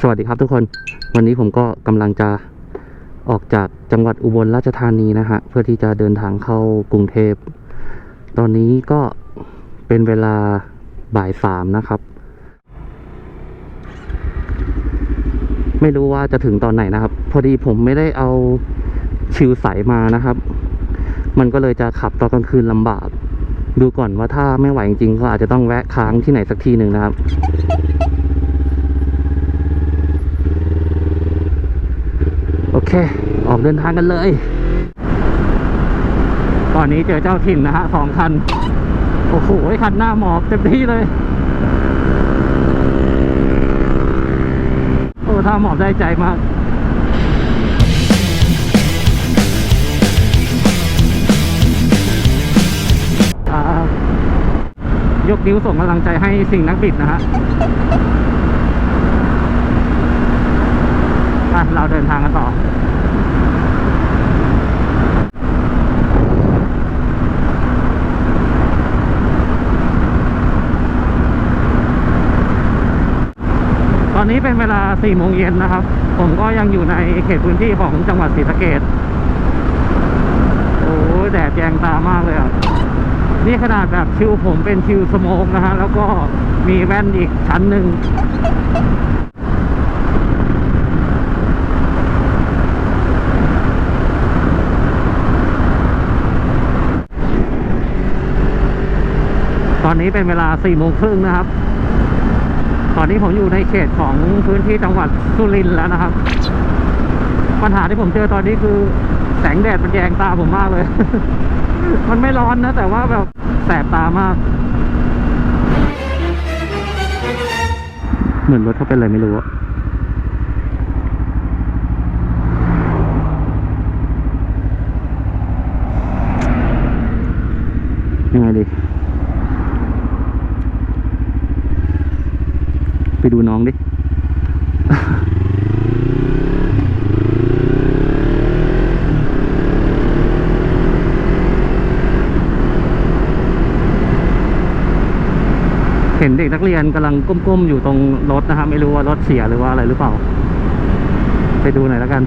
สวัสดีครับทุกคน วันนี้ผมก็กำลังจะออกจากจังหวัดอุบลราชธานีนะฮะ เพื่อที่จะเดินทางเข้ากรุงเทพ ตอนนี้ก็เป็นเวลาบ่ายสามนะครับ ไม่รู้ว่าจะถึงตอนไหนนะครับ พอดีผมไม่ได้เอาชิวใสมานะครับ มันก็เลยจะขับตอนกลางคืนลำบาก ดูก่อนว่าถ้าไม่ไหวจริงๆก็อาจจะต้องแวะค้างที่ไหนสักที่หนึ่งนะครับ โอเคออกเดินทางกันเลย ตอนนี้เจอเจ้าถิ่นนะฮะสองคัน โอ้โหคันหน้าหมอบเต็มที่เลยโอ้ถ้าหมอบได้ใจมากยกนิ้วส่งกำลังใจให้สิ่งนักบิดนะฮะ่ะเราเดินทางกันต่อตอนนี้เป็นเวลา4โมงเย็นนะครับ ผมก็ยังอยู่ในเขตพื้นที่ของจังหวัดศรีสะเกดโอ้แดดแยงตามากเลยอะ นี่ขนาดแบบชิวผมเป็นชิวสโมกนะฮะ แล้วก็มีแว่นอีกชั้นหนึ่ง ตอนนี้เป็นเวลา4โมงครึ่งนะครับ ตอนนี้ผมอยู่ในเขตของพื้นที่จังหวัดสุรินทร์แล้วนะครับ ปัญหาที่ผมเจอตอนนี้คือ แสงแดดมันแยงตาผมมากเลย มันไม่ร้อนนะ แต่ว่าแบบแสบตามาก เหมือนรถเขาเป็นอะไรไม่รู้อะยังไงดี ไปดูน้องดิเห็นเด็กนักเรียนกำลังก้มๆอยู่ตรงรถนะครับไม่รู้ว่ารถเสียหรือว่าอะไรหรือเปล่า ไปดูหน่อยแล้วกัน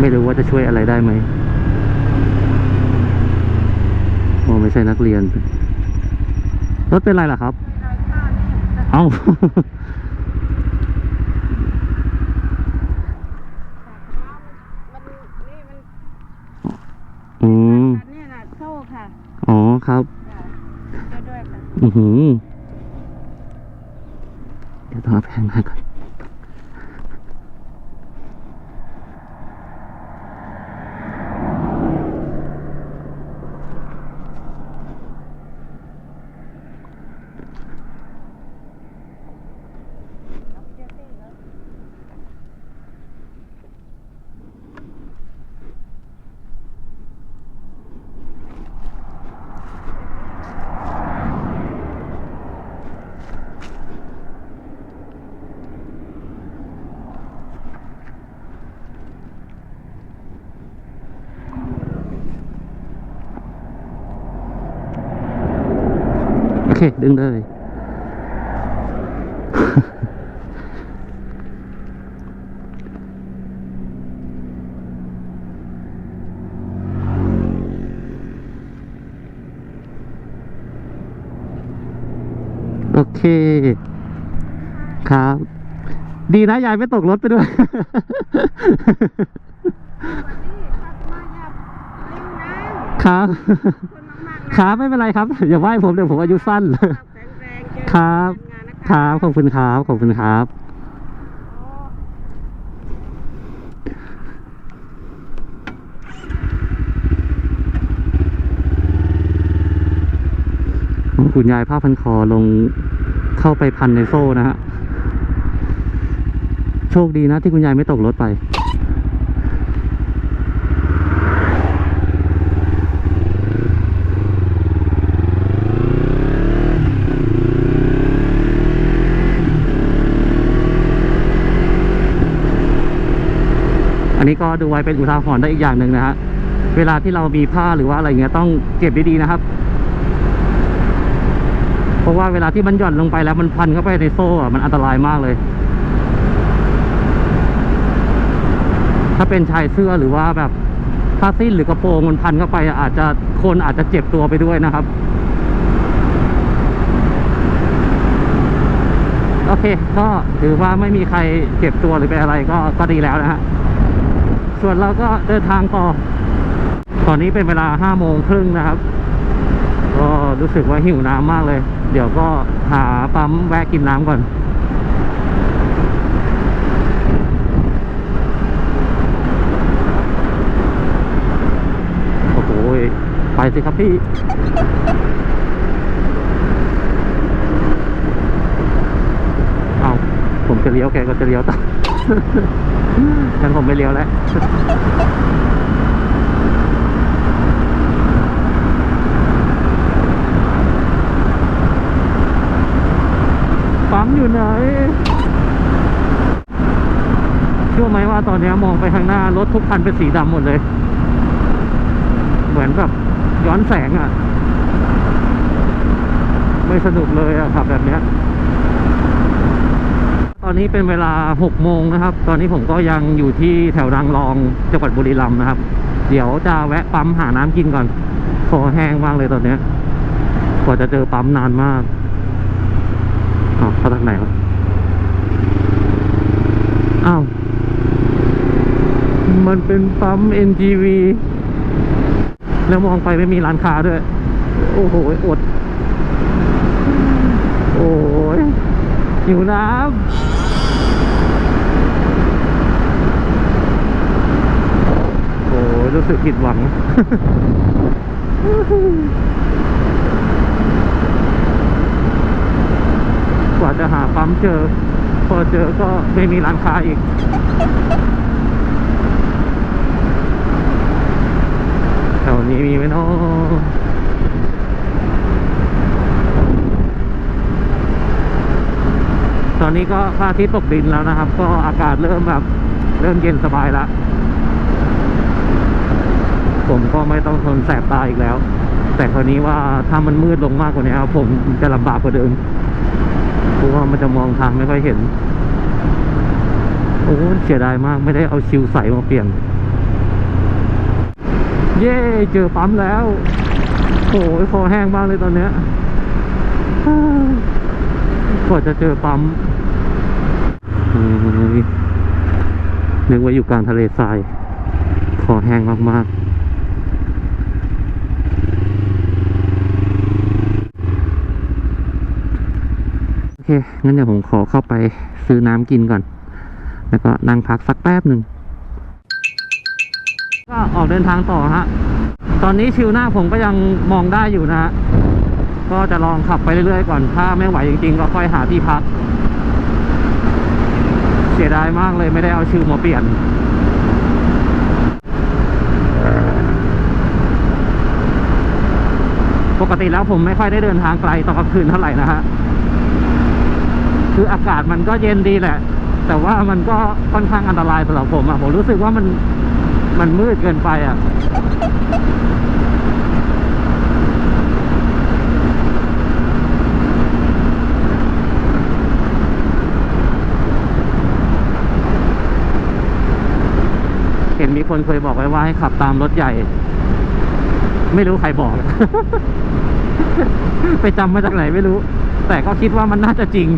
ไม่รู้ว่าจะช่วยอะไรได้ไหมโอ้ไม่ใช่นักเรียน รถเป็นไรล่ะครับ เอ้ามันนี่มันอืมเนี่ยนะโซ่ค่ะ อ๋อครับจ้ะช่วยด้วยค่ะอือหือเดี๋ยวต้องเอาแพงมาก่อน โอเค ดึงเลย โอเค ครับ ดีนะ ยายไม่ตกรถไปด้วยสวัสดีครับ ครับคนมากๆนะครับไม่เป็นไรครับ อย่าไหว้ผมเดี๋ยวผมอายุสั้น แข็งแรงเจอครับ งานนะคคะรับขอบคุณครับขอบคุณครับ คุณยายผ้าพันคอลงเข้าไปพันในโซ่นะฮะ โชคดีนะที่คุณยายไม่ตกรถไปันนี้ก็ดูไว้เป็นอุทาหรณ์ได้อีกอย่างหนึ่งนะฮะเวลาที่เรามีผ้าหรือว่าอะไรเงี้ยต้องเก็บดีๆนะครับ เพราะว่าเวลาที่มันหย่อนลงไปแล้วมันพันเข้าไปในโซ่อะมันอันตรายมากเลย ถ้าเป็นชายเสื้อหรือว่าแบบผ้าสิ้นหรือกระโปรงมันพันเข้าไป อาจจะคนอาจจะเจ็บตัวไปด้วยนะครับโอเค ก็ถือว่าไม่มีใครเจ็บตัวหรือเป็นอะไรก็ก็ดีแล้วนะฮะ ส่วนเราก็เดินทางต่อ ตอนนี้เป็นเวลาห้าโมงครึ่งนะครับ ก็รู้สึกว่าหิวน้ำมากเลย เดี๋ยวก็หาปั๊มแวะกินน้ำก่อน โอ้โหไปสิครับพี่เอาผมจะเลี้ยวแกก็จะเลี้ยวตาม งั้นผมไม่เลี้ยวแล้วปั๊มอยู่ไหนเชื่อไหมว่าตอนนี้มองไปข้างหน้ารถทุกคันเป็นสีดำหมดเลย เหมือนแบบย้อนแสงอะ่ะ ไม่สนุกเลยอะขับแบบเนี้ย อนนี้เป็นเวลาหกโมงนะครับ ตอนนี้ผมก็ยังอยู่ที่แถวนางรองจังหวัดบุรีรัมย์นะครับ เดี๋ยวจะแวะปั๊มหาน้ำกินก่อนคอแห้งมากเลยตอนเนี้ยกว่าจะเจอปั๊มนานมากอ้าวเข้าทางไหนครับอ้าวมันเป็นปั๊ม NGV แล้วมองไปไม่มีร้านค้าด้วย โอ้โห อด โอ้ยหิวน้ำ โอ้ย รู้สึกผิดหวัง กว่าจะหาปั๊มเจอ พอเจอก็ไม่มีร้านค้าอีกแถวนี้มีไหมเนาะตอนนี้ก็พระอาทิตย์ตกดินแล้วนะครับ ก็อากาศเริ่มแบบ เริ่มเย็นสบายแล้ว ผมก็ไม่ต้องทนแสบตาอีกแล้ว แต่คราวนี้ว่าถ้ามันมืดลงมากกว่านี้ครับผมจะลำบากกว่าเดิมเพราะว่ามันจะมองทางไม่ค่อยเห็น โอ้เสียดายมากไม่ได้เอาชิวใสมาเปลี่ยน เย้เจอปั๊มแล้วโอ้ยคอแห้งมากเลยตอนเนี้ยกว่าจะเจอปั๊มนึกว่าอยู่กลางทะเลทราย คอแห้งมาก ๆ เค งั้นเดี๋ยวผมขอเข้าไปซื้อน้ำกินก่อน แล้วก็นั่งพักสักแป๊บหนึ่ง ก็ออกเดินทางต่อฮะ ตอนนี้ชิวหน้าผมก็ยังมองได้อยู่นะฮะ ก็จะลองขับไปเรื่อยๆก่อน ถ้าไม่ไหวจริงๆ ก็ค่อยหาที่พัก เสียดายมากเลยไม่ได้เอาชิวมาเปลี่ยนปกติแล้วผมไม่ค่อยได้เดินทางไกลตอนกลางคืนเท่าไหร่นะฮะ คืออากาศมันก็เย็นดีแหละ แต่ว่ามันก็ค่อนข้างอันตรายสำหรับผมอะผมรู้สึกว่ามันมันมืดเกินไปอะเห็นมีคนเคยบอกไว้ว่าให้ขับตามรถใหญ่ ไม่รู้ใครบอก ไปจำมาจากไหนไม่รู้ แต่ก็คิดว่ามันน่าจะจริง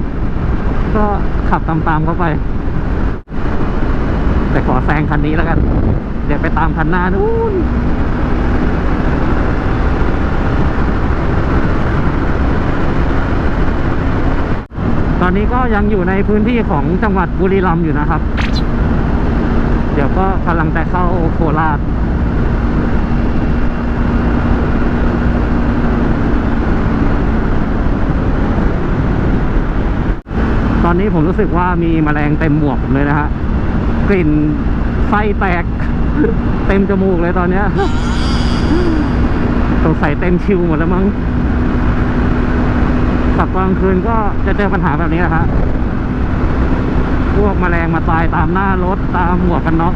ก็ขับตามๆเข้าไป แต่ขอแซงคันนี้แล้วกัน เดี๋ยวไปตามคันหน้านู้นตอนนี้ก็ยังอยู่ในพื้นที่ของจังหวัดบุรีรัมย์อยู่นะครับ เดี๋ยวก็กำลังจะเข้าโคราช ตอนนี้ผมรู้สึกว่ามีแมลงเต็มหมวกผมเลยนะฮะ กลิ่นไส้แตก เต็มจมูกเลยตอนเนี้ยสงสัยเต็มชิวหมดแล้วมั้งขับกลางคืนก็จะเจอปัญหาแบบนี้แหละฮะพวกแมลงมาตายตามหน้ารถตามหมวกกันน็อก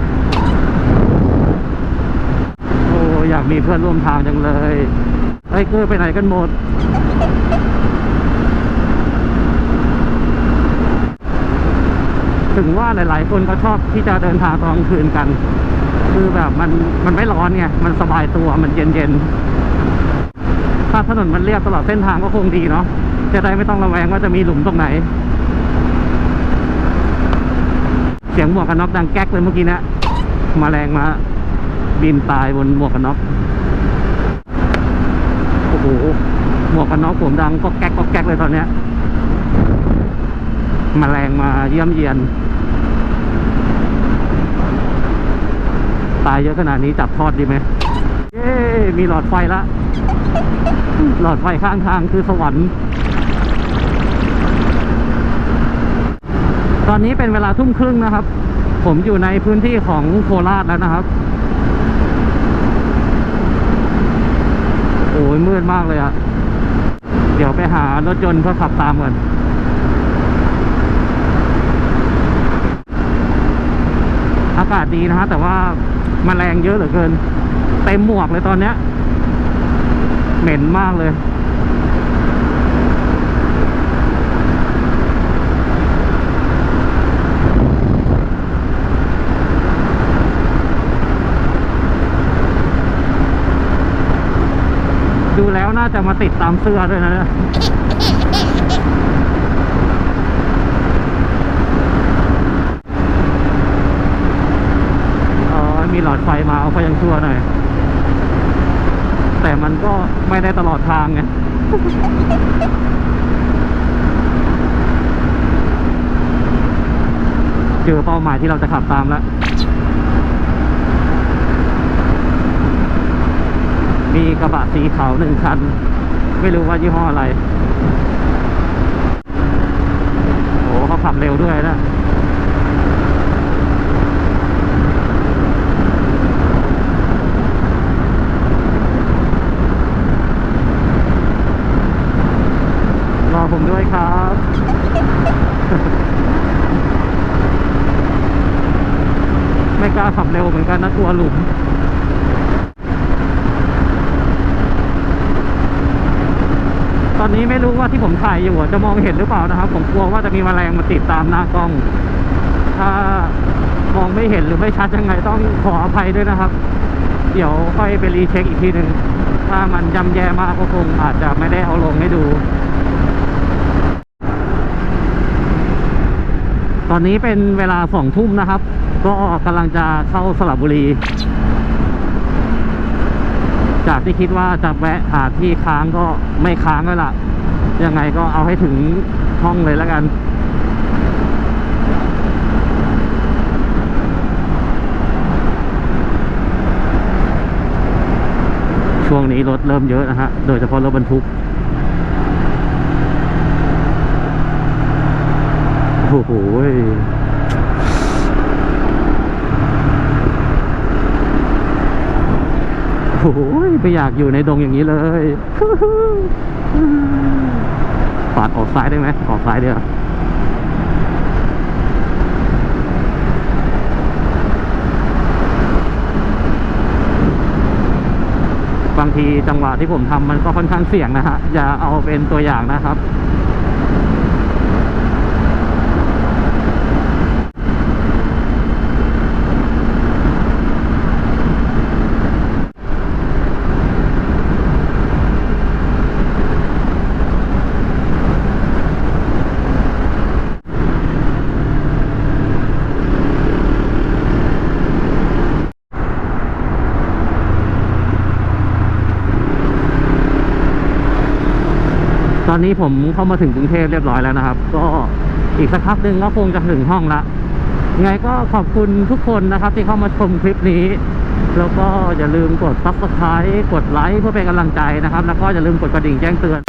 โอ้อยากมีเพื่อนร่วมทางจังเลยไอ้เกอไปไหนกันหมด ถึงว่าหลาย ๆ คนเขาชอบที่จะเดินทางตอนกลางคืนกัน คือแบบมันมันไม่ร้อนไงมันสบายตัวมันเย็นเย็นๆถ้าถนนมันเรียบตลอดเส้นทางก็คงดีเนาะจะได้ไม่ต้องระแวงว่าจะมีหลุมตรงไหน เสียงหมวกกันน็อกดังแก๊กเลยเมื่อกี้นะมาแรงมาบินตายบนหมวกกันน็อกโอ้โหหมวกกันน็อกผมดังก็แก๊กก็แก๊กเลยตอนเนี้ยมาแรงมาเยี่ยมเยียน ตายเยอะขนาดนี้จับทอดดีไหมเย้มีหลอดไฟละ หลอดไฟข้างทางคือสวรรค์ ตอนนี้เป็นเวลาทุ่มครึ่งนะครับ ผมอยู่ในพื้นที่ของโคราชแล้วนะครับ โอ้ยมืดมากเลยอะเดี๋ยวไปหารถยนต์เพื่อขับตามกันอากาศดีนะฮะแต่ว่า มาแรงเยอะเหลือเกิน เต็มหมวกเลยตอนเนี้ย เหม็นมากเลยดูแล้วน่าจะมาติดตามเสื้อด้วยนะเนี่ยอ๋อมี หลอดไฟมาเอาไฟยังชั่วหน่อย แต่มันก็ไม่ได้ตลอดทางไงเจอเป้าหมายที่เราจะขับตามแล้ว มีกระบะสีขาวหนึ่งคัน ไม่รู้ว่ายี่ห้ออะไร โอ้เขาขับเร็วด้วยนะ ยครับไม่กล้าขับเร็วเหมือนกันนะกลัวหลุมตอนนี้ไม่รู้ว่าที่ผมถ่ายอยู่จะมองเห็นหรือเปล่านะครับ ผมกลัวว่าจะมีแมลงมาติดตามหน้ากล้อง ถ้ามองไม่เห็นหรือไม่ชัดยังไงต้องขออภัยด้วยนะครับ เดี๋ยวค่อยไปรีเช็คอีกทีหนึ่งถ้ามันยำแย่มากก็คงอาจจะไม่ได้เอาลงให้ดู ตอนนี้เป็นเวลาสองทุ่มนะครับ ก็กำลังจะเข้าสระบุรี จากที่คิดว่าจะแวะหาที่ค้างก็ไม่ค้างแล้วล่ะ ยังไงก็เอาให้ถึงห้องเลยแล้วกันช่วงนี้รถเริ่มเยอะนะฮะ โดยเฉพาะรถบรรทุก โอ้โหโอ้โหยไม่อยากอยู่ในดงอย่างนี้เลยปาดออกซ้ายได้ไหมออกซ้ายเดียวบางทีจังหวะที่ผมทำมันก็ค่อนข้างเสี่ยงนะฮะ อย่าเอาเป็นตัวอย่างนะครับ ตอนนี้ผมเข้ามาถึงกรุงเทพเรียบร้อยแล้วนะครับ ก็อีกสักพักหนึ่งก็คงจะถึงห้องละยังไงก็ขอบคุณทุกคนนะครับที่เข้ามาชมคลิปนี้ แล้วก็อย่าลืมกดซับสไคร b e กดไลค์เพื่อเป็นกำลังใจนะครับ แล้วก็อย่าลืมกดกระดิ่งแจ้งเตือน